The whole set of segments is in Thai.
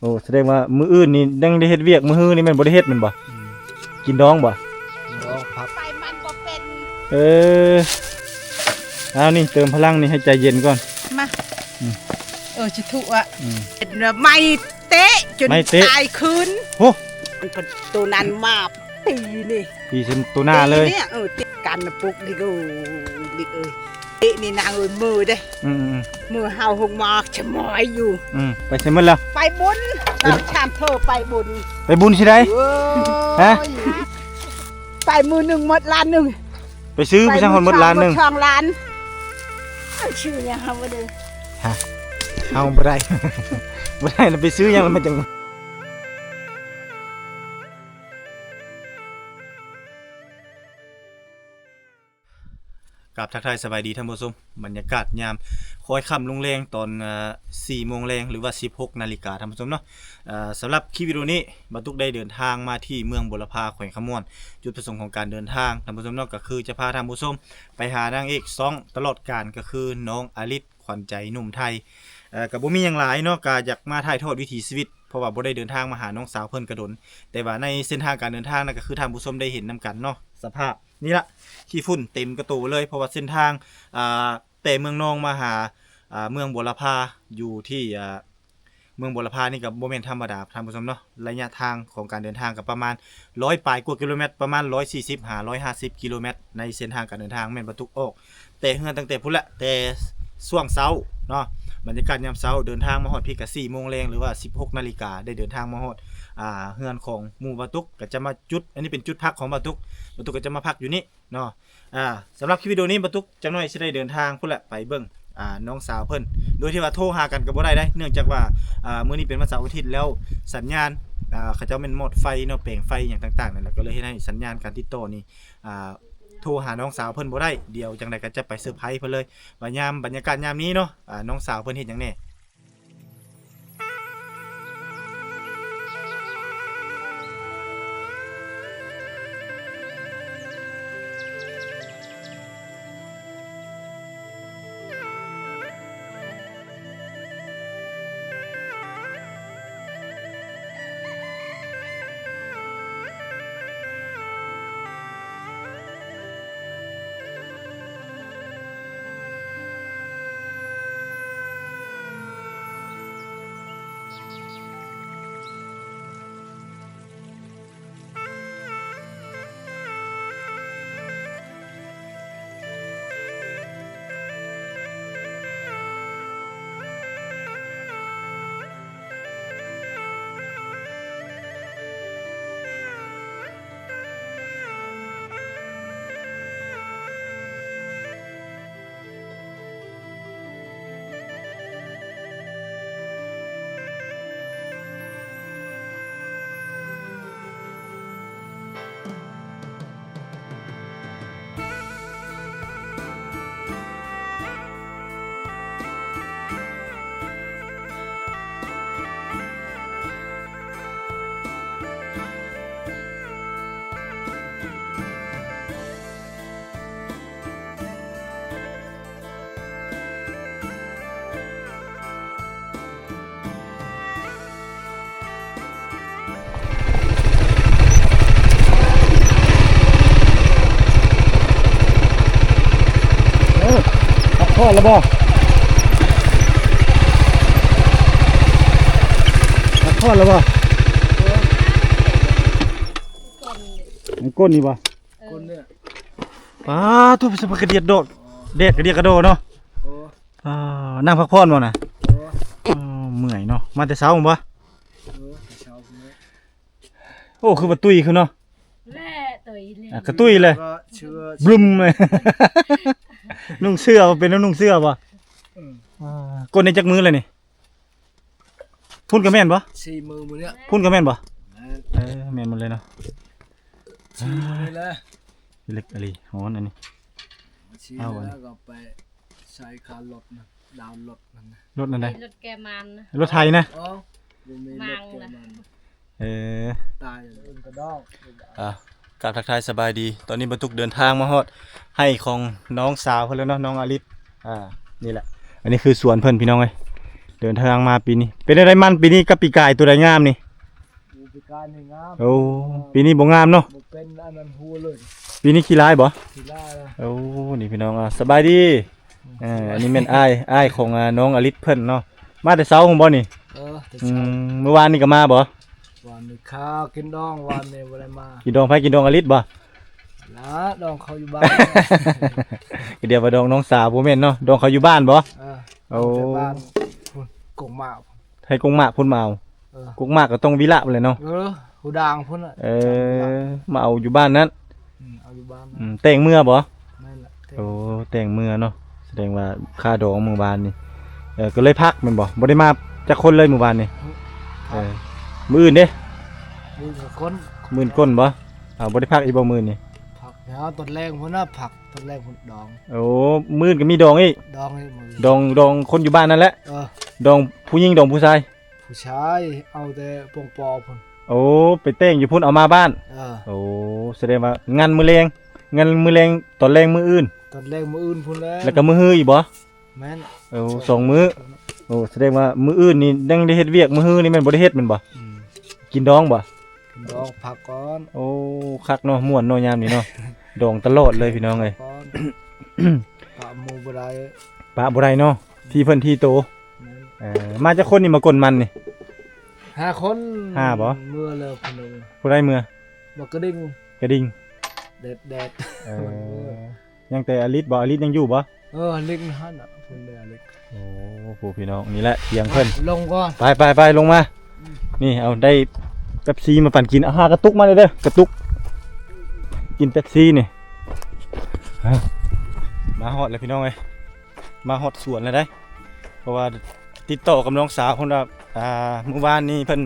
โอ้แสดงว่ามื้ออื่นนี่ยังได้เฮ็ดเวียกมื้อฮื้อนี่แม่นบ่ได้เฮ็ดแม่นบ่กินดองบ่ร้องพับไปมันก็เป็นเออเอานี่เติมพลังนี่ให้ใจเย็นก่อน มาอืม เออจะถูกอะอืม เป็นไม่เตะจนไม่เตะ ตายคืนโอ้มันก็ตัวนั้นมาปีนี่พี่เซนตัวหน้าเลยปีเนี่ยเออติดกันนะปุ๊กดิโก้ดิเอ้ย เตะนี่นางเอ้ยมือเด้อืมมือเฮาหงมากชะมอยอยู่ๆอืมไปใส่หมดแล้ว ไปบุญเราชามเธอไปบุญไปบุญสิได้เว้ยฮะ ไปมือหนึ่งหมดล้านหนึ่งไปซื้อไปช่างคนหมดล้านหนึงช่องล้านชื่อยังเขาไม่ได้เอาบ่ได้บ่ได้เราไปซื้อหยังแล้วมันจัง กับทักทายสบายดีท่านผู้ชมบรรยากาศยามคอยค่ำลงแรงตอนเอ่โมงแรงหรือว่า 16 นาฬิกาท่านผู้ชมเนาะสำหรับคลิปวิดีโอนี้บรรทุกได้เดินทางมาที่เมืองบุรพาแขวงขมวน จุดประสงค์ของการเดินทางท่านผู้ชมเนาะก็คือจะพาท่านผู้ชมไปหานางเอกสองตลอดการก็คือน้องอลิศขวัญใจหนุ่มไทยกับบ่มีหยังหลายเนาะก็อยากมาถ่ายทอดวิถีชีวิตเพราะว่าบ่ได้เดินทางมาหาน้องสาวเพิ่นกระดนแต่ว่าในเส้นทางการเดินทางนั่นก็คือท่านผู้ชมได้เห็นนํกันเนาะสภาพ นี่ละขี้ฝุ่นเต็มกระตูเลย เพราะว่าเส้นทางอ่าแต่เมืองนองมาหาเมืองบัวลพาอยู่ที่เมืองบัวลพานี่กับโมเมนธรรมดาท่านผู้ชมเนาะระยะทางของการเดินทางกับประมาณร้อยปลายกว่ากิโลเมตรประมาณร้อยสี่สิบหาร้อยห้าสิบกิโลเมตรในเส้นทางการเดินทางแม่นบรรทุกออก แต่เฮือนตั้งแต่พุ่นละแต่ช่วงเช้าเนาะ บรรยากาศยามเช้าเดินทางมาฮอดพี่กับสี่โมงแรงหรือว่าสิบหกนาฬิกาได้เดินทางมาฮอดอ่าเฮือนของหมู่บรรทุกก็จะมาจุด อันนี้เป็นจุดพักของบรรทุกบรรทุกก็จะมาพักอยู่นี่เนาะอ่าสำหรับคลิปวิดีโอนี้บรรทุกจังน้อยสิได้เดินทางพุ่นแหละไปเบิ่งอ่าน้องสาวเพิ่น โดยที่ว่าโทรหากันก็บ่ได้ได้ เนื่องจากว่าอ่ามื้อนี้เป็นวันเสาร์อาทิตย์แล้วสัญญาณอ่าเขาเจ้าเป็นหมดไฟเนาะแปลงไฟอย่างต่างๆนั่นแหละก็เลยเฮ็ดให้สัญญาณการติดต่อนี่อ่า โทรหาน้องสาวเพิ่นบ่ได้เดี๋ยวจังไดก็จะไปเซอร์ไพรส์เพิ่นเลยบัดยามบรรยากาศยามนี้เนาะอ่าน้องสาวเพิ่นเฮ็ดหยังแน่ แล้วบ่พักผ่อนแล้วบ่มันก้นนี่บ่คนเนี่ยป้าทุบสปากระเดียดโดดเด็ดกระเดียดกระโดดเนาะโอ้อ่านั่งพักผ่อนบ่น่ะโอ้อ่าเมื่อยเนาะมาแต่เช้าบ่โอ้เช้าคนนี้โอ้คือบ่ตุ้ยคือเนาะแล่ตุยเลยอะกระตุ้ยเลยก็เชื่อบบึ้มเลย นุ่งเสื้อบ่เป็นแล้วนุ่งเสื้อบ่อืมอ่าก้นในจักมือเลยนี่พุ่นก็แม่นบ่สี่มือมือเนี่ยพุ่นก็แม่นบ่นะเออแม่นหมดเลยเนาะสี่มือนี่แหละเล็กอะไรฮ้อนอันนี้สี่เอาวะแล้วก็ไปใช้คารรถนะดาวน์รถมันนะรถอันใดรถแกมันนะรถไทยนะอ๋อบ่มีรถมังเก็บนะมันเออตายเลยมันกระดองอะ กราบทักทายสบายดี ตอนนี้บรรทุกเดินทางมาฮอดให้ของน้องสาวเพิ่นแล้วเนาะน้องอลิศอ่านี่แหละ อันนี้คือสวนเพิ่นพี่น้องเอ้ยเดินทางมาปีนี้ เป็นอะไรมันปีนี้กับปีกายตัวใดงามนี่อุปการให้งามโอ้ปีนี้บ่งามเนาะบ่เป็นอันนั้นหัวเลยปีนี้ขี้ร้ายบ่ทีล่าละโอ้นี่พี่น้องอะสบายดีเอ่าอันนี้แม่นอ้ายอ้ายของอ่าน้องอลิศเพิ่นเนาะมาแต่เช้าของบ่นี่เออแต่อืเช้ามเมื่อวานนี่ก็มาบ่ วันนี้ข้าวกินดองวันนี้บ่ได้มากินดองไผกินดองอลิศบ่นะดองเขาอยู่บ้านก็เดี๋ยวว่าดองน้องสาวบ่แม่นเนาะดองเขาอยู่บ้านบ่เออโอ้แต่บ้านพุ่นกงหมาให้กงมากพุ่นมาเอาเออกงมากก็ต้องวิละเลยเนาะเออหูด่างพุ่นอะเออมาเอาอยู่บ้านนั้นอืมเอาอยู่บ้านอืมแต่งเมื่อบ่นั่นแหละเต็มโอ้แต่งเมื่อเนาะแสดงว่าค่าดองเมื่อวานนี่เออก็เลยพักแมันบ่บ่ได้มาจักคนเลยเมื่อวานนี่เออ มื้ออื่นเด้มีแต่คนมื้อนก้นบ่อ้าวบ่ได้พักอีกบ่มื้อนี่ผักแล้วต้นแรกพุ่นน่ะผักต้นแรกพุ่นดอง โอ้มื้อนก็มีดองอีกดองให้มือดองดองคนอยู่บ้านนั่นแหละเออดองผู้หญิงดองผู้ชาย ผู้ชายเอาแต่ปงปอพุ่นโอ้ไปแต่งอยู่พุ่นเอามาบ้าน เออโอ้แสดงว่างานมื้อแรงงานมื้อแรงตอนแรงมื้ออื่น ต้นแรกมืออื่นพุ่นแล้วแล้วก็มื้อฮื้ออีกบ่แม่นโอ้สองมื้อโอ้แสดงว่ามื้ออื่นนี่ยังได้เฮ็ดเวียกมื้อฮื้อนี่แม่นบ่ได้เฮ็ดแม่นบ่อืม กินดองบ่กินดองผักก่อนโอ้คักเนาะม่วนเนาะยามนี้เนาะดองตลอดเลยพี่น้องเอ้ยก่อนปะหมูบ่ได้ปะบ่ได้เนาะที่เพิ่นที่โตแม่นเอ่อมาจากคนนี่มากลมันนี่ห้าคนห้าบ่เมื่อเลยคนหนึงผู้ใดเมื่อบ่กระดิ่งกระดิ่งแดดแดดเออยังแต่อลิศบ่อลิศยังอยู่บ่เออลิงหั่นน่ะพุ่นเลยลิงโอ้ผู้พี่น้องนี่แหละเถียงเพิ่นลงก่อนไปไปไปลงมา นี่เอาได้เป๊ปซี่มาปั่นกินอาหากระตุกมาเลยเด้อกระตุก กินเป๊ปซี่นี่มาฮอดแล้วพี่น้องเอ้ยมาฮอดสวนแล้วได้ เพราะว่าติดต่อกับน้องสาวเพิ่นว่าอ่าเมื่อวานนี้เพิ่น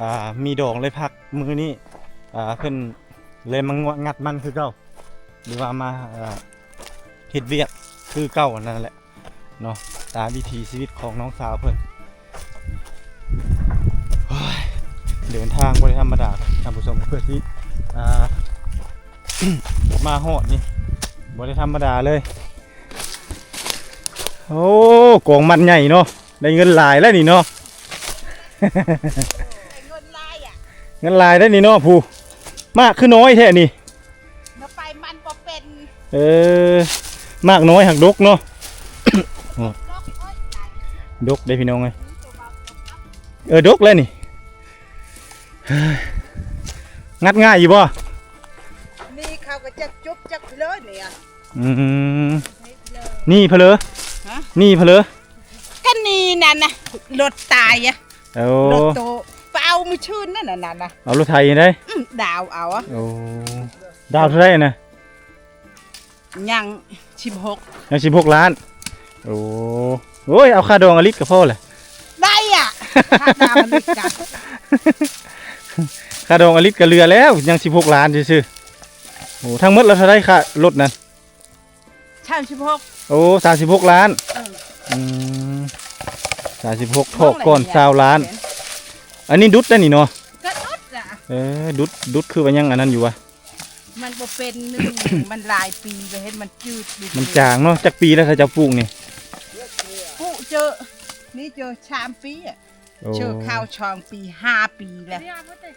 อ่ามีดองเลยพักมือนี้อ่าเพิ่นเลยมางงัดมันคือเก่าหรือว่ามาเฮ็ดเวียกคือเก่านั่นแหละเนาะตามวิถีชีวิตของน้องสาวเพิ่นโอ้ย เดินทางบ่ได้ธรรมดาครับท่านผู้ชมเพื่อที่อ่ามาฮอดนี่บ่ได้ธรรมดาเลย โอ้กองมันใหญ่เนาะได้เงินหลายแล้วนี่เนาะเงินลายอะเงินหลายได้วนี่เนาะผู้มากคือน้อยแท้นี่เนาะไปมันบ่เป็นเออมากน้อยหักดกเนาะล็อกโอ้ยตายดกได้พี่น้องเลยตัวเบาเออดกแล้วนี่เฮ้ย งัดง่ายอยู่บ่นี่เขาก็จะจุบจักเลยเนี่ยอืมนี่เลยนี่เพลอฮะนี่เพลอก็นี่นั่นน่ะรถตายอะโอ้รถโตไปเอามือชื่นนั่นน่ะนั่นน่ะเอารถไทยได้อื้อดาวเอาอะโอ้ดาวเท่าไหรนะยังชิบหกยังสิบหกล้าน โอ้โอ้ยเอาค่าดองอลิศกับพ่อแหละได้อะถ้าดาวมันอีกกัน ค่าดองอลิศกับเรือแล้ว ยังสิบหกล้านซื่อๆโอ้ทั้งหมดเราเท่าไหรค่ารถนั้นชามชิบหกโอ้สามสิบหกล้านเออ อืมสามสิบหกทอกก่อนสาวล้าน อันนี้ดุดได้นี่เนาะก็รถอะ เออดุดดุดคือว่ายังอันนั้นอยู่วะมันบ่เป็นหนึ่ง มันหลายปีไปเห็นมันจืดดิมันจางเนาะจากปีแล้วถ้าจะปลูกนี่ผู้เจอ นี่เจอชามปีอะโอ้ เจอข้าวชองปีห้าปีแล้วเรียกว่าแต่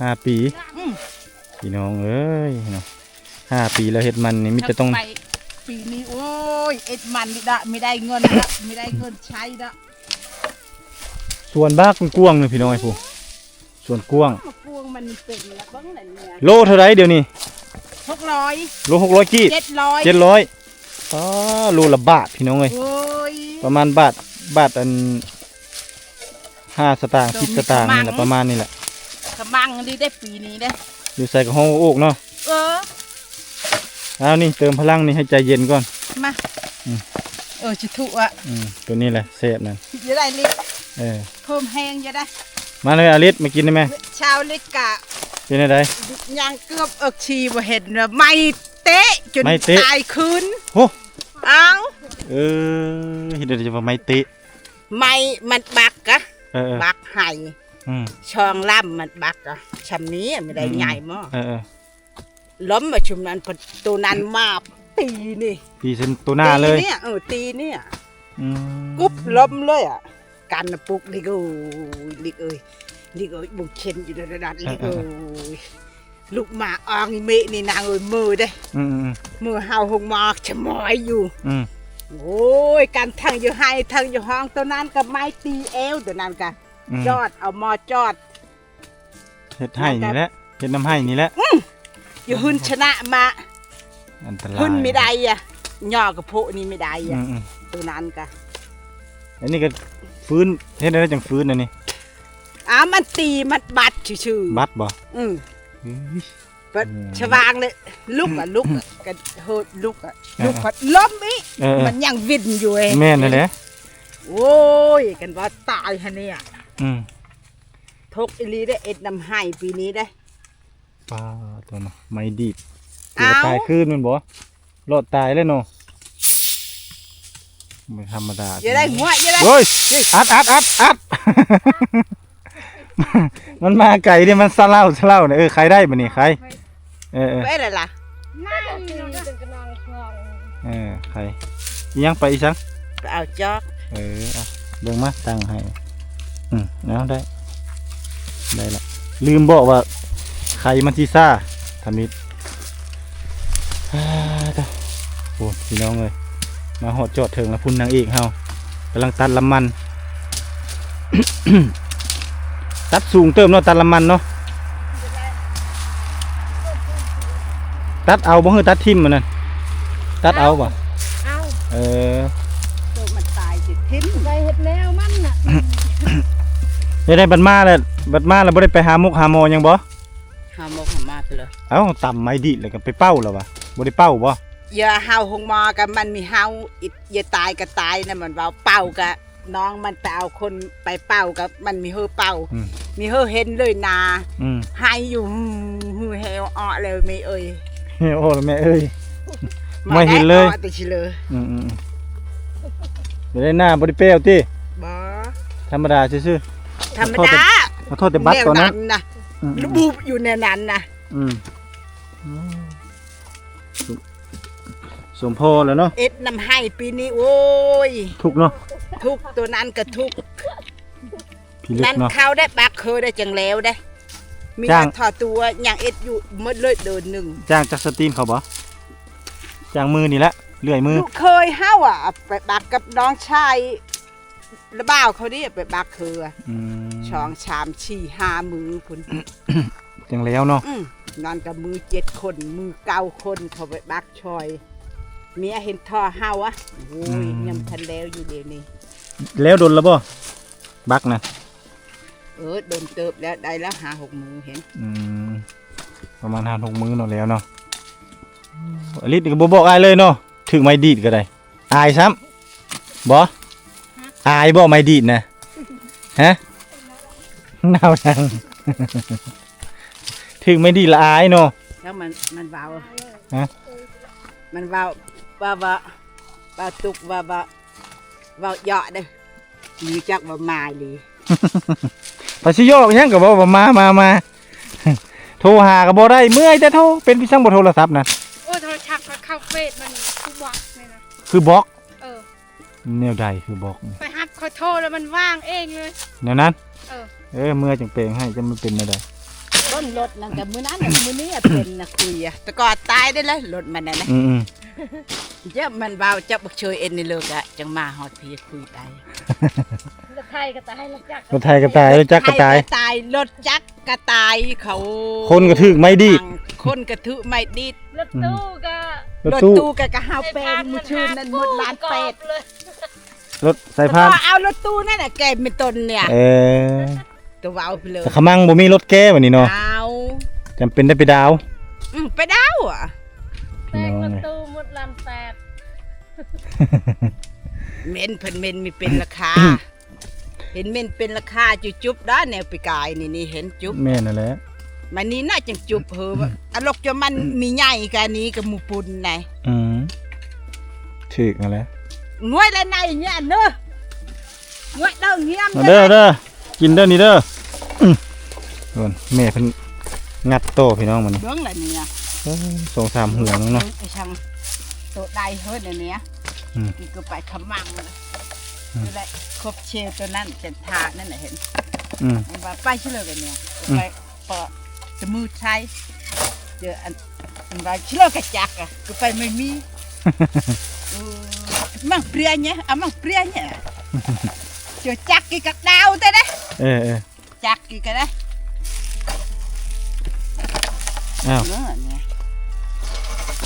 ห้าปีอืมพี่น้องเอ้ยเนาะห้าปีแล้วเฮ็ดมันนี่มิจะต้องไปปีนี้โอ้ยเอ็ดมันไม่ได้ไม่ได้เงินละไม่ได้เงินใช้ละส่วนบ้ากว้างๆเลยพี่น้องไอ้ผู้ส่วนกว้างมากวงมันเป็นละเบ้างนั่นเนี่ยโลเท่าไรเดี๋ยวนี้หกร้อยโลหกร้อยกีบเจ็ดร้อยเจ็ดร้อยอ๋อโลละบาทพี่น้องเอ้ยโอ้ยประมาณบาทบาทอัน ห้าสตางค์สิบสตางค์นี่แหละประมาณนี่แหละกระมังดีได้ปีนี้ได้อยู่ใส่กับห้องโอกเนาะเออเอานี่เติมพลังนี่ให้ใจเย็นก่อน มาอืมเออจิทุอะอืมตัวนี้แหละเซฟนั่นจะได้ลิกเออเพิ่มแห้งจะได้ มาเลยอาริสมากินได้ไหมชาวลิกกะเป็นอะไรยังเกือบเอิกชีบ่เห็นว่าไม่เตะจนไม่เตะตายคืนโอ้เอ้าเออเห็นเดี๋ยวจะมาไม่เตะไม่มันบักกะ เออเออบักไห้อืมช่องล่ำมันบักอะชำนี้ไม่ได้ใหญ่มากเออเออล้มมาชุมนั้นพอตัวนั้นมาตีนี่ปีเซนตัวหน้าเลยตีเนี่ยเออตีเนี่ยอืมกุบล้มเลยอะกันนะปุกนี่ก็ลิกเอ้ยลิกเอ้ยบุกเข็นอยู่ในระดับลิกเอ้ยลูกหมาอองเมะนี่นางเอ้ยมือเด้ อืมอืมมือเฮาหงมอกชะมอยอยู่ อืม โอ้ยการทั้งอยู่ให้ทั้งอยู่ห้องตัวนั้นก็ไม้ตีเอวตัวนั้นก็อืมจอดเอามอจอด เฮ็ดให้นี่แหละเฮ็ดน้ำให้นี่แหละอยู่หุ่นชนะมาอันตรายหุ่นไม่ได้อะย่อกับโพนี่ไม่ได้อือะมอืมตัวนั้นก็อันนี้ก็ฟื้นเฮ็ดได้จังฟื้นอันนี้อ้ามันตีมันบัดชื่อๆบัดบ่อืมเฮ้ ยบัดอืมชวางเลยลุกอะลุกอะกันโหดลุกอะเออลุกพัดล้มอีกเออเออ มันยังวินอยู่เองแม่นนั่นแหละโอ้ยกันว่าตายฮะเนี่ยอืมทกอีหลีได้เอ็ดนำให้ปีนี้ได้ ปลาตัวเนาะไม่ดีดเดี๋ยวเอ้า ตายคืนแมันบ่รอดตายเลยเนาะไม่ธรรมดาอย่าได้หัวอย่าได้ เฮ้ยอัดอัดอัดอัด มันมาไก่เนี่ยมันสะเล่าสะเล่าเนี่ยเออใครได้บ่นี่ใคร เออเออไปเลยล่ะน่าตีจนกระนองคลองเออใครอิหยังไปอีสังไปเอาจอกเออเอาเบิ่งมาตั้งให้อืมเอาได้ ได้ละลืมบอกว่าใครมันที่ซ่าทำมิดอ่าเด้อโอ้พี่น้องเลยมาหอดจอดถึงแล้วพุ่นนางเอกเฮากำลังตัดลำมัน ตัดสูงเติมเนาะตัดลำมันเนาะ ตัดเอาบ่คือตัดทิมมันนั่นตัดเอาบ่เอาเออตัวมันตายสิทิ้นไปเห็ดแนวมันน่ะได้ได้บัดมาแล้วบัดมาแล้วบ่ได้ไปหามุกหาหมอหยังบ่หาโมกหามาไปเลยเอ้าต่ำไม้ดิแล้วก็ไปเป้าแล้ววะบ่ได้เป้าบ่อย่าเฮาหงมอกันมันมีเฮาอิดอย่าตายก็ตายนะมันว่าเป่ากะน้องมันไปเอาคนไปเป่ากับมันมีเฮอเป่าอืมมีเฮอเห็นเลยนาอืมให้อยู่หือเฮวอ้อเลยไม่เอ่ย โอ้แม่เอ้ยไม่เห็นเลยาได้อ้อแต่ชิเลยอืมอืมอืมบ่ได้หน้าบ่ได้เปรี้ยวติบ่ธรรมดาซื่อธรรมดาๆขอโทษแต่บัตรตอนนั้นแนะอืมระบุอยู่ในนั้นนะอืมอืมสมสมพอแล้วเนาะเอ็ดนำให้ปีนี้โอ้ย ทุกเนาะทุกตัวนั้นก็ทุกพี่ลึกนั่นเนาะเขาได้บักเคยได้จังแล้วได้ มีจ้างแต่ทอตัวอย่างเอ็ดอยู่หมดเลยเดินหนึ่งจ้างจักสตรีมเขาบ่จ้างมือนี่แหละเลื่อยมือ ลูกเคยเฮาอะ ไปบักกับน้องชายระบ่าวเขาดิไปบักเคยอะอืมช่องชามชี่ห้ามือคุณ จังแล้วเนาะอืมนอนกับมือเจ็ดคนมือเก้าคนเขาไปบักชอยเมียเห็นท่อเฮาอะโอ้ยยังทันแล้วอยู่เดี๋ยวนี้แล้วโดนแล้วบ่บักนะ เออโดนเติบแล้วได้แล้วหาหกมือเห็นอืมประมาณ5 6มื้อเนาะแล้วเนาะอลิศนี่ก็บ่บอกอายเลยเนาะถึงไม้ดีดก็ได้อายซ้ำบ่อายบ่ไม้ดีดนะฮะหนาวจังถึงไม่ดีละอายเนาะแล้วมันมันเบาฮะมันเบาว่าว่าเบาตุกว่าว่าเบาเหยาะเด้อมีจักว่ามาดี ภาษีโยกยังก็บอกว่ามามามาโทรหาก็บ่ได้เมื่อยแต่โทรเป็นพี่ช่างบ่โทรศัพท์นะโอ้โทรศัพท์ก็เข้าเฟซมันทุกวันเลยนะคือบล็อกเออแนวใดคือบล็อกไปฮับเขาโทรแล้วมันว่างเองเลยแนวนั้น เออเออเมื่อยจังเปลงให้จะมันเป็นแนวใดต้นรถนั่นกับมือนั้นน่ะมือนี้อะเป็นนะคุยอะแต่ก่อนตายได้เลยรถมันน่ะนะอืม อืมเจ้ามันเบาเจ้าบักเชยเอ็นนี่เลิกอะจังมาฮอดพี่คุยได้รถไทยก็ตายรถจักรรถไทยกระตายรถจักรกระตายใคกระตายรถจักรกระตายเขา คนกระถึกไม่ดีดคนกระทึกไม่ดีดรถตู้ก็รถรถตู้ตู้กะกะเฮาเป็นมือชื่นนั่นหมดล้านเป็ดเลยรถสายพานก็เอารถตู้นั่นน่ะแกเป็นต้นเนี่ยเออตัวเอาไปเลยแต่ขมังบ่มีรถแก้วันนี้เนาะเอาจำเป็นได้ไปดาวอืมไปดาวอะ แป้งรถตู้หมดลานแปดเมนเพิ่นเมนมีเป็นราคา เห็นเมนเป็นราคาจุจุบด้านแนวปีกายนี่นี่เห็นจุบแม่นั่นแหละมันนี้น่าจังจุบเหอะอลกจะมันมีใหญ่กานี้กับหมูปุนไงอืมถึกนั่นแหละงวยละในเนี่ยเนอะงวยเด้อเงียมมาเด้อเด้อกินเด้อนี่เด้ออื้อโดนแม่เพิ่นงัดโตพี่น้องมันนี่เบื้องละเนี่ยเอ้ย สองสามหัวน้องเนาะไอ้ช่างโตได้เฮิร์ดอันเนี้ยอืมนี่ก็ไปขมังเลยอนั่นแหละครบเชลตัวนั้นเป็นถาดนั่นแหละเห็นอืมมันว่าไปเฉลยกันเนี่ยอืมไปเปิดจมือใช้เจออันอันว่าเฉลยกระจักอะก็ไปไม่มีเออมั่งเปรี้ยเนี่ยอะมั่งเปรี้ยเนี่ยเจอจักกี่กับดาวแต่นะเออเออจักกี่กันนะอ้าวเนื้อเนี่ย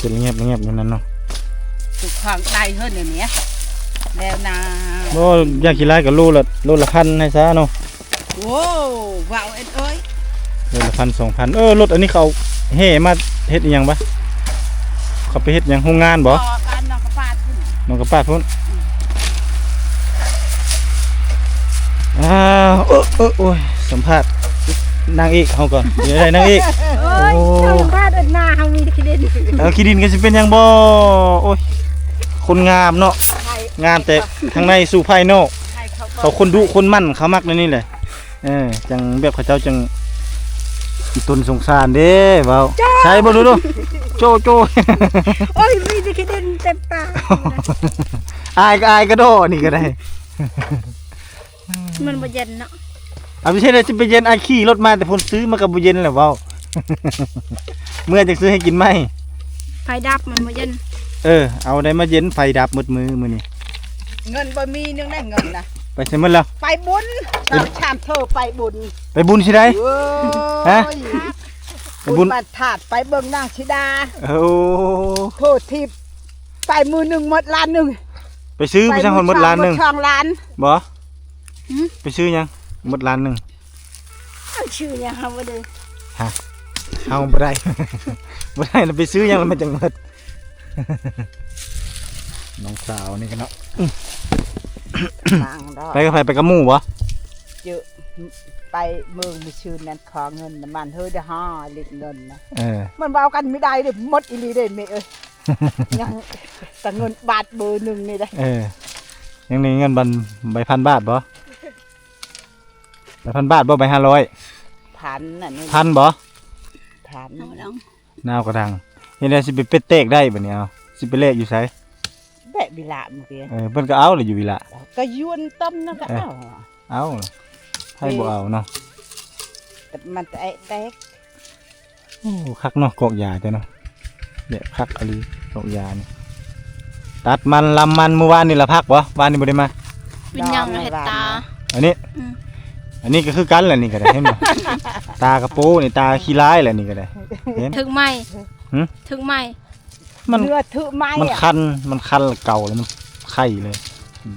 เป็นเงียบเงียบอยู่นั่นเนาะสุกของได้เฮือนเนี่ยแล้วนาบ่อยากกินไรก็โลละโลละพันให้ซะเนาะโอ้ว้าวเอ็ดเอ้ยโลละพันสองพันเออรถอันนี้เขาเฮ่มาเฮ็ดยังปะเขาไปเฮ็ดยังโรงงานบ่ตอกันนอกกระปาดขึ้นน้องกับป้าพุ่นอ้าวเออเออโอ้ยสัมภาษณ์นางเอกเฮาก่อนเดี๋ยวได้นางเอกโอ้ ที่ดินเออขี้ดินก็สิเป็นหยังบ่โอ้ยคนงามเนาะให้งามแต่ทางในสู่ภายนอกให้เขาเขาคนดุคนมั่นเขามักในนี่แหละเออจังแบบเขาเจ้าจังอีตนสงสารเด้เว้าใช่บ่ดูดูโจโจโอ้ยมีที่ดินเต็มตาอายก็อายก็โดนี่ก็ได้ มันบ่เย็นเนาะเอาไม่ใช่เลยจะไปเย็นอายขี่รถมาแต่ผมซื้อมากับบ่เย็นแหละเว้าเมื่อจะซื้อให้กินไหม ไฟดับมันบ่เย็นเออ เอาได้มาเย็นไฟดับมืดมือมื้อนี้เงินบ่มีนึงได้เงินนะไปใช่มื้อแล้วไปบุญตามชามเธอไปบุญไปบุญสิได้เว้ยฮะไปบุบุญญมาถาดไปเบิ่งนางชิดาโอ้โพทิพย์ไปมือหนึ่งหมดล้านหนึ่งไปซื้อไปช่างคนหมดล้านหนึงช่องล้านบ่ไปซื้อยังหมดล้านหนึงเอาชื่อยังเฮาบ่ได้เอาบ่ได้ บ่ได้เราไปซื้อยังแล้วมันจังหมดน้องสาวนี่กันเนาะนางดอกไปกับไผไปกับหมู่บ่เจอไปเมืองมือชื่นนั้นขอเงินน้ำมันเฮ้ยเด้อฮ่าเล็กเงินนะเออมันเบากันไม่ได้เลยหมดอีหลีเลยเมเอ้ยยังแต่เงินบาทเบอร์หนึ่งนี่ได้เออยังนี่เงินบันใบพันบาทบ่ใบพันบาทบ่ใบห้าร้อยพันน่ะนี่พันบ่พัน เอาลองนาวกระดังเฮ็ดได้สิไปเป็ดเตกได้บัดนี้เอาสิไปเลขอยู่ไสแบะบิลาเมื่อกี้เออเพิ่นก็เอาเลยอยู่วิละ ก็ยวนต้มนะก็เอ๊ะเอาเอาให้บ่เอาเนาะแต่มันแตะแตกโอ้คักเนาะกอกยาจ้ะเนาะแบบคักอะลีกอกยานี่ตัดมันลำมันเมื่อวานนี่ละพักบ่วานนี่บ่ได้มาเป็นหยังเฮ็ดตา อันนี้อืม อันนี้ก็คือกันแหละนี่ก็ได้เห็นบ่ ตากระโปนี่ตาขี้ร้ายแหละนี่ก็ได้เห็น ถึงไหมหึ ถึงไหมมันเนื้อถือไม้มันอะคันมันคันแล้วเก่าแล้วมันไข่เลย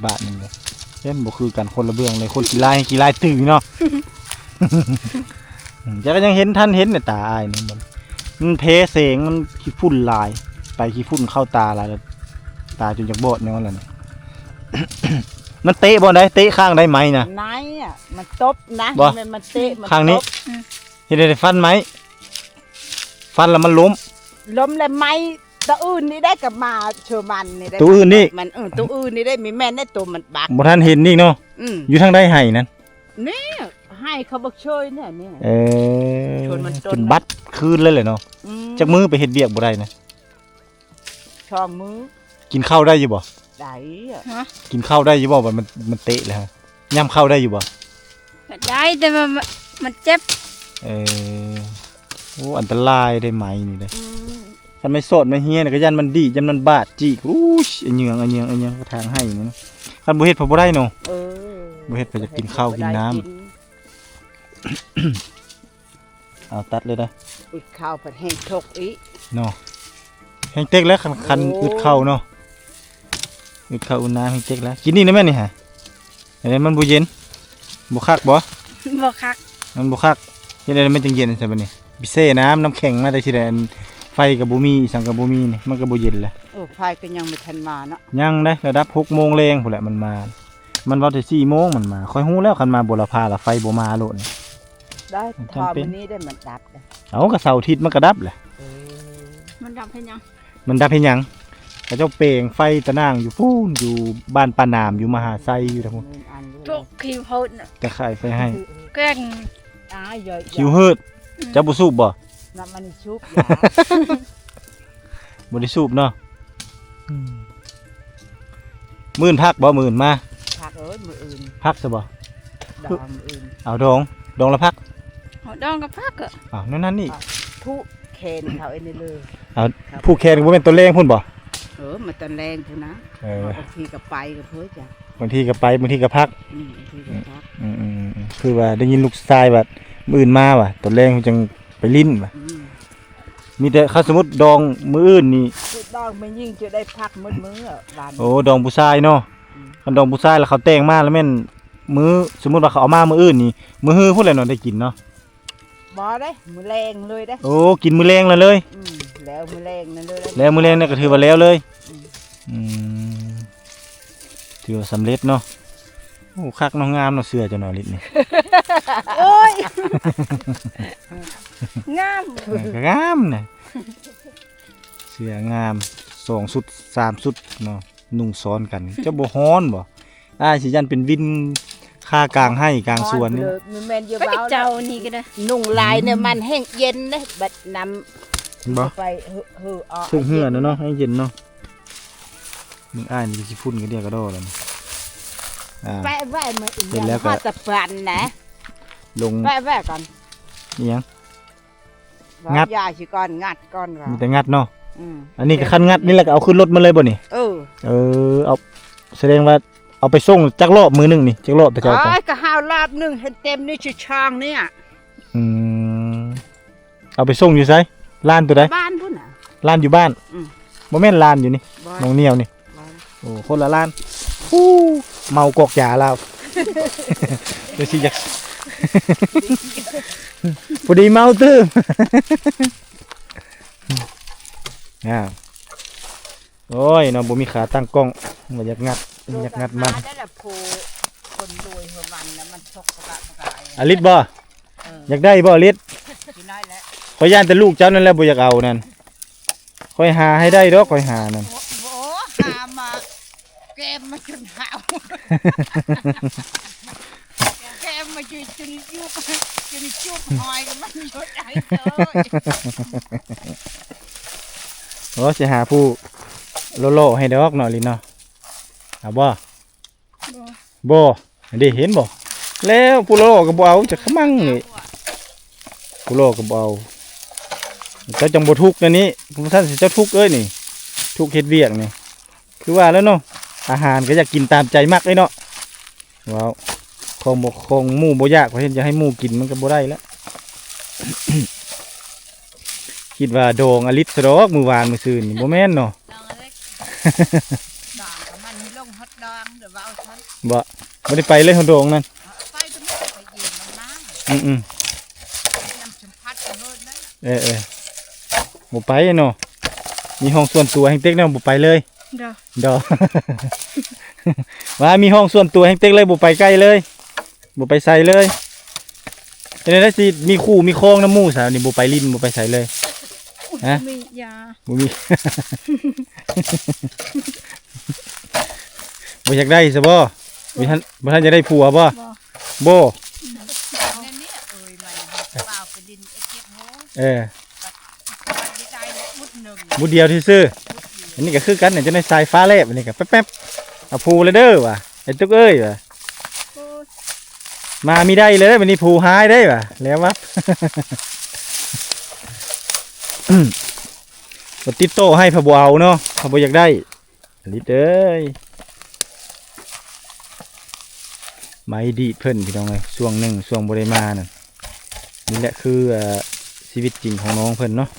บาทหนึงเลยเห็นบ่คือกันคนละเบื้องเลยคนขี้ร้ายขี้ร้ายตื่นเนาะอืมจะก็ยังเห็นท่านเห็นในตาอายนี่มันมันเพเสงมันขี้ฝุ่นลาย ไปขี้ฝุ่นเข้าตาลายแล้วตาจนจะบอดเนี่ยวันละเนี่ย มันเตะบอลได้เตะข้างได้ไหมนะไนอะมันตบนะบ่ มันมันเตะมัข้างนี้ตบเห็นได้ฟันไหมฟันแล้วมันล้ม ล้มเลยไม้ตัวอื่นนี่ได้กับมาเชอมันนี่ได้ตัวอื่นนี่ มันเออตัวอื่นนี่ได้มีแม่นได้ตัวมันบักบ่ท่านเห็นนี่เนาะอืมอยู่ทางได้ไห้นั่นนี่ให้เขาบอกช่วยเนี่ยเนี่ย เออชนมันจน จนบัดคืนเลยเลยเนาะอืมจากมือไปเฮ็ดเบียกบ่ได้นะช่องมือกินข้าวได้อยู่บ่ ได้อะฮะกินข้าวได้อยู่บ่มันมันมันเตะเลยฮะย่ำข้าวได้อยู่บ่ก็ได้แต่มันมันเจ็บ เออโอ้อันตรายได้ไหมนี่เลยอืมคันไม่สดไม่เฮียน่ะก็ยันมันดียันมันบาดจีกอู้ยอันเหยืองอันเหยืองอันเหยืองก็ทางให้นี่นะคันบ่เฮ็ดพอบ่ได้เนาะเออบ่เฮ็ดไปจะกินข้าวกินน้ำเอาตัดเลยนะอีกข้าวผัดแห้งชกอีกเนาะแห้งเต็กแล้วคันคันโอ้อึดเข้าเนาะ อึดเข้าอุ่นน้ำแห้งเต็กแล้ว กินนี่นะแม่นี่ฮะอันนี้มันบ่เย็นบ่คักบ่บ่คัก มันบ่คักเฮ็ดได้มันจังเย็นใช่บัดนี้บิเซ่น้ำน้ำแข็งมาได้สิได้อันไฟก็บ่มีสังก็บ่มีนี่มันก็บ่เย็นแหละโอ้ไฟก็ยังไม่ทันมาเนาะยังได้ระดับ6โมงแรงพุ่นแหละมันมา มันว่าแต่4โมงมันมาค่อยฮู้แล้วคันมาบุรพาละไฟบ่มาโลดนี่ได้มันทอจำเป็นมันนี้ได้มันดับเลยเอาก็เสาร์อาทิตย์มันก็ดับแหละเออมันดับเฮ็ดหยังมันดับเฮ็ดหยัง เขาเจ้าเปลงไฟตะนางอยู่พูนอยู่บ้านปานามอยู่มหาไซอยู่ทั้งหมดมันอันอยู่พวกคิวโพดน่ะแต่ขายไฟให้แกล้งอ้ายย่อยคิวเฮิดเจ้าบ่สูบบ่น้ำมันชุบยาบ่ได้สูบเนาะหมื่นพักบ่หมื่นมาพักอมืออื่นพักซะบ่ดองมืออื่นเอาดองดองละพักหอดองกับพักอะอ้าวนั่นนั่นนี่ทุเคนเขาเอ็นนี่เลยเอาผู้แคนบ่เป็นตัวเลงพุ่นบ่เออมาตอนแรงพูนะเออ บางทีก็ไปกับเพื่อจ้ะบางทีก็ไปบางทีก็พัก อืมบางทีก็พักอืมอืมอืมคือว่าได้ยินลูกชายว่ามื้ออื่นมาว่ะตัวแรงเพิ่นจังไปลิ้นว่ะอืมมีแต่ถ้าสมมุติดองมื้ออื่นนี่คือดองมันยิ่งจะได้พักมืดมืออะบานโอ้ดองผู้ชายเนาะอืม คันดองผู้ชายแล้วเขาแต่งมาแล้วแม่นมื้อสมมุติว่าเขาเอามามื้ออื่นนี่มื้อฮื้อพุ่นแหละเนาะได้กินเนาะ บ่ได้มือแรงเลยได้โอ้กินมื้อแรงแล้วเลย อืมแล้วมือแรงนั่นเลยได้แล้วมื้อแรงนี่ก็ถือว่าแล้วเลยอืมอืมถือว่าสำเร็จเนาะโอ้คักเน้องงามเนาะเสื้อเจ้าหน่อลิดนี่โอ้ยงามเออก็งามนะเสื้องามสองสุดสามสุดเนาะนุ่งซ้อนกันเจ้าบ่ฮ้อนบ่อ้ายสิยันเป็นวิน ค่ากลางให้กลางสวนนี่เลยมือแมนเยอะก็เบาเจ้านี่ก็ได้นุ่งลายเนี่ยมันแห้งเย็นนะบัดนบ่ำไปเฮือเฮือออกถึงเหือนะเนาะให้เย็นเนาะมึงอ้ายนี่สิฝุ่นก็เดียวก็ดอแล้วนี่อ่า แวะแวะมาอีกเสร็จแล้วก็ข้อตะปันนะลงแวะแวะก่อนนี่ยัง ว่างัด ยาสิก่อนงัดก่อนว่ามีแต่งัดเนาะอืมอันนี้ก็คันงัดนี่แหละก็เอาขึ้นรถมาเลยบ่นี่เออเออเอาแสดงว่า เอาไปส่งจักรอบมือหนึงนี่จักรอบแต่เจ้าอ๋ไปอก็ห้าวรอบหนึงเห็นเต็มนี่ชิช่างเนี่ยอืมเอาไปส่งอยู่ไสร้านตัวใดบ้านพุ่นน่ะร้านอยู่บ้านอืม บ่แม่นร้านอยู่นี่บ่น้องเหนียวนี่บ่โอ้คนละร้านฮู้เมากอกยาแล้ว เดี๋ยวสิอยาก พอดีเมาตื้มอ่าโอ้ยเนาะบ่มีขาตั้งกล้องบ่อยากงัด อยากงัดมัน ได้ละโพคนรวยหัวมันนะมันชกกระบะกระบายอลิศบ่เอออยากได้บ่อลิศสิน้อยแล้วขอยย่านแต่ลูกเจ้านั่นแหละบ่อยากเอานั่นคอยหาให้ได้ดอกคอยหานั่นโอ้โหหามาแกมมาจนหาวแกมมาจนจนยุบจนจุบหอยก็มันหยุดไอ้เลยโอ้สิหาผู้โลโลให้ดอกเนาะลินเนาะ เอาบ่บ่อันนี้เห็นบ่แล้วผู้โลโลก็บ่เอาจะขมังนี่ผู้โลก็บ่เอาเจ้าจังบ่ทุกข์นะนี่ผู้ท่านสิเจ้าทุกข์เอ้ยนี่ ทุกข์เฮ็ดเวียกนี่คือว่าแล้วเนาะอาหารก็อยากกินตามใจมักเลยเนาะว้าวของบ่ของหมู่บ่ยากเพราะเห็นจะให้หมู่กินมันก็บ่ได้แล้วคิดว่าโดงอลิศซะดอกมื้อวานมื้อซืนนี่บ่แม่นเนาะ ฉันบ่บ่ได้ไปเลยของโดงนั่นเอาไปจะไม่ไปเย็นมันน้อือำน้ำชมพัดกันเลยนะๆเออเออบ่ไปเนาะมีห้องส่วนตัวให้เต็กเนาะบ่ไปเลยเด้อดอก ว่ามีห้องส่วนตัวให้เต็กเลยบ่ไปใกล้เลยบ่ไปใส่เลยเป็นไดสิมีคู่มีครองน้ำหมู่ซะนี่บ่ไปลิ้นบ่ไปใส่เลยฮะ มียาบ่มี บ่อยากได้ซะบ่ บ่ทันบ่ทันจะได้ผัวบ่บ่บ่ในนี้เอ่ยมันเปล่าไปดินเอ็ดเก็บโหเออไม่ได้เลยมุดหนึ่งบุดเดียวที่ซื้ออันนี้ก็คือกันเนี่ยจะในสายฟ้าแลบอันนี้ก็แป๊บๆเอาภูเลยเด้อว่ะไอ้ตุ๊กเอ้ยว่ะโอ้ยมามีได้เลยวันนี้ภูหายได้ว่ะแล้ววะอืมบ่ติดโตให้พะบ่เอาเนาะพะบ่อยากได้อันนี้เด้ย ไม่ดีดเพิ่นพี่น้องเลยช่วงหนึ่งช่วงบ่ได้มานั่นนี่แหละคือเอ่อชีวิตจริงของน้องเพิ่นเนาะ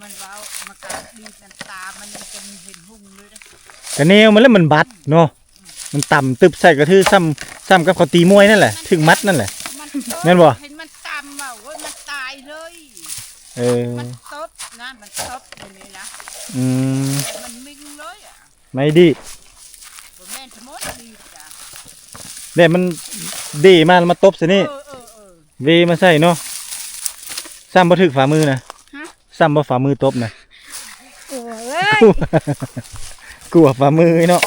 มันเว้ามากราบดีน้ำตามันยังจะมีเห็นหุ่งเลยนะกระแนวมันแล้วมันบัดเนาะมันต่ำตึบใส่กระทือซ้ำซ้ำกับเขาตีมวยนั่นแหละถึงมัดนั่นแหละมันแม่นบ่เห็นมันตำอะเว้ยมันตายเลยเออมันตบนะมันตบอย่างนี้นะอืมแต่มันมิงเลยอะไม่ดี บ่แม่นสมมติดีจ้ะ เดี๋ยวมันดีมากมาตบสินี่เออเออเออเวมาใส่เนาะซ้ำบ่ถึกฝ่ามือนะซ้ำบ่ฝ่ามือตบนะโอ้ยกลัวกลัวฝ่ามือเนาะ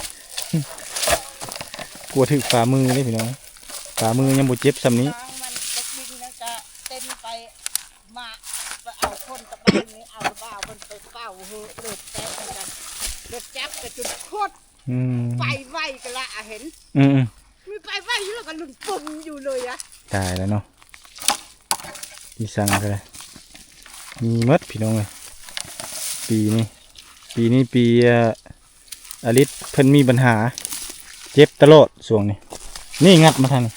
กลัวถึกฝ่ามือนี่พี่น้องฝ่ามือยังบ่เจ็บซ้ำนี้น้องมันเล็กดินนะจะเต็มไปมาไปเอาคนตะบ้านนี้เอาบ้าวมันไปเฝ้าเฮือเดือดแตกกันเดือดจับกระจุดโคตรออืมไปไวกันละอะเห็น อืมอืมมี ไปไวอยู่แล้วก็ลุงปุ่มอยู่เลยอะตายแล้วเนาะอีสังก็เลยมีมดพี่น้องเลยปีนี้ปีนี้ปีอลิศเพิ่นมีปัญหา เจ็บตลอดส่วงนี้นี่งัดมาทางนี้